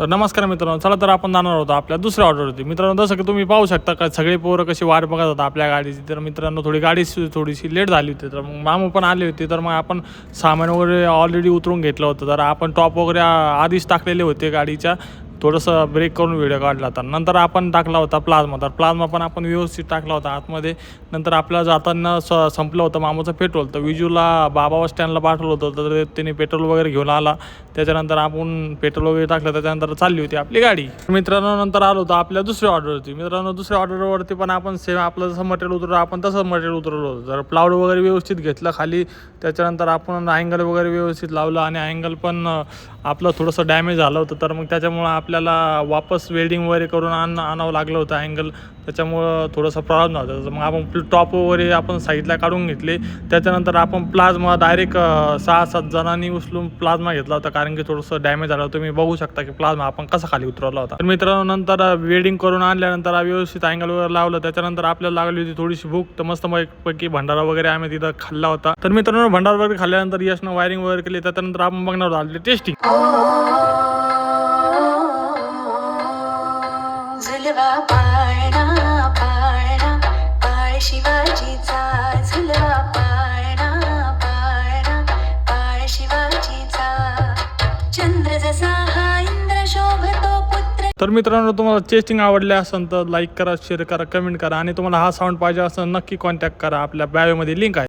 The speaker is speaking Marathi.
तर नमस्कार मित्रांनो चला तर आपण जाणार होतो आपल्या दुसऱ्या ऑर्डरवरती. मित्रांनो जसं की तुम्ही पाहू शकता का सगळे पोरं कशी वाट बघत होता आपल्या गाडीची तर मित्रांनो थोडी गाडी थोडीशी लेट झाली होती तर मग मामू पण आले होते तर मग आपण सामान वगैरे ऑलरेडी उतरून घेतलं होतं. तर आपण टॉप वगैरे आधीच टाकलेले होते गाडीच्या. थोडंसं ब्रेक करून व्हिडिओ काढला होता. नंतर आपण टाकला होता प्लाझ्मा तर प्लाझ्मा पण आपण व्यवस्थित टाकला होता आतमध्ये. नंतर आपल्याला जाताना स संपलं होतं मामाचं पेट्रोल. तर विजूला बाबा स्टँडला पाठवलं होतं. तर त्याने पेट्रोल वगैरे घेऊन आला. त्याच्यानंतर आपण पेट्रोल वगैरे टाकलं. त्याच्यानंतर चालली होती आपली गाडी. मित्रांनो नंतर आलो होतो आपल्या दुसऱ्या ऑर्डरवरती मित्रांनो दुसऱ्या ऑर्डरवरती पण आपण सेम आपलं जसं मटेरियल उतरवलं आपण तसं मटेरियल उतरवलं होतं. जर प्लाउड वगैरे व्यवस्थित घेतलं खाली त्याच्यानंतर आपण अँगल वगैरे व्यवस्थित लावलं आणि अँगल पण आपलं थोडंसं डॅमेज झालं होतं. तर मग त्याच्यामुळं आपल्याला वापस वेल्डिंग वगैरे करून आण आणावं लागलं होतं अँगल त्याच्यामुळं थोडासा प्रॉब्लेम झाला होता. तर मग आपण टॉप वगैरे आपण साईडला काढून घेतले. त्याच्यानंतर आपण प्लाझ्मा डायरेक्ट सहा सात जणांनी उचलून प्लाझ्मा घेतला होता. कारण की थोडंसं डॅमेज झालं होतं. तुम्ही बघू शकता की प्लाझ्मा आपण कसा खाली उतरवला होता. तर मित्रांनो नंतर वेल्डिंग करून आणल्यानंतर व्यवस्थित अँगल वगैरे लावलं. त्याच्यानंतर आपल्याला लागली होती थोडीशी भूक. तर मस्त पैकी भंडारा वगैरे आम्ही तिथं खाल्ला होता. तर मित्रांनो भंडारा वगैरे खाल्ल्यानंतर यशनं वायरिंग वगैरे केली. त्याच्यानंतर आपण बघणार आहोत टेस्टिंग झुलवा पाळणा पाळणा बाळ शिवाजीचा झुलवा पाळणा पाळणा बाळ शिवाजीचा चंद्र जसा हा इंद्र शोभतो पुत्र. तर मित्रांनो तुम्हाला चेस्टिंग आवडले असेल तर लाईक करा शेअर करा कमेंट करा आणि तुम्हाला हा साऊंड पाहिजे असेल नक्की कॉन्टॅक्ट करा. आपल्या बायोमध्ये लिंक आहे.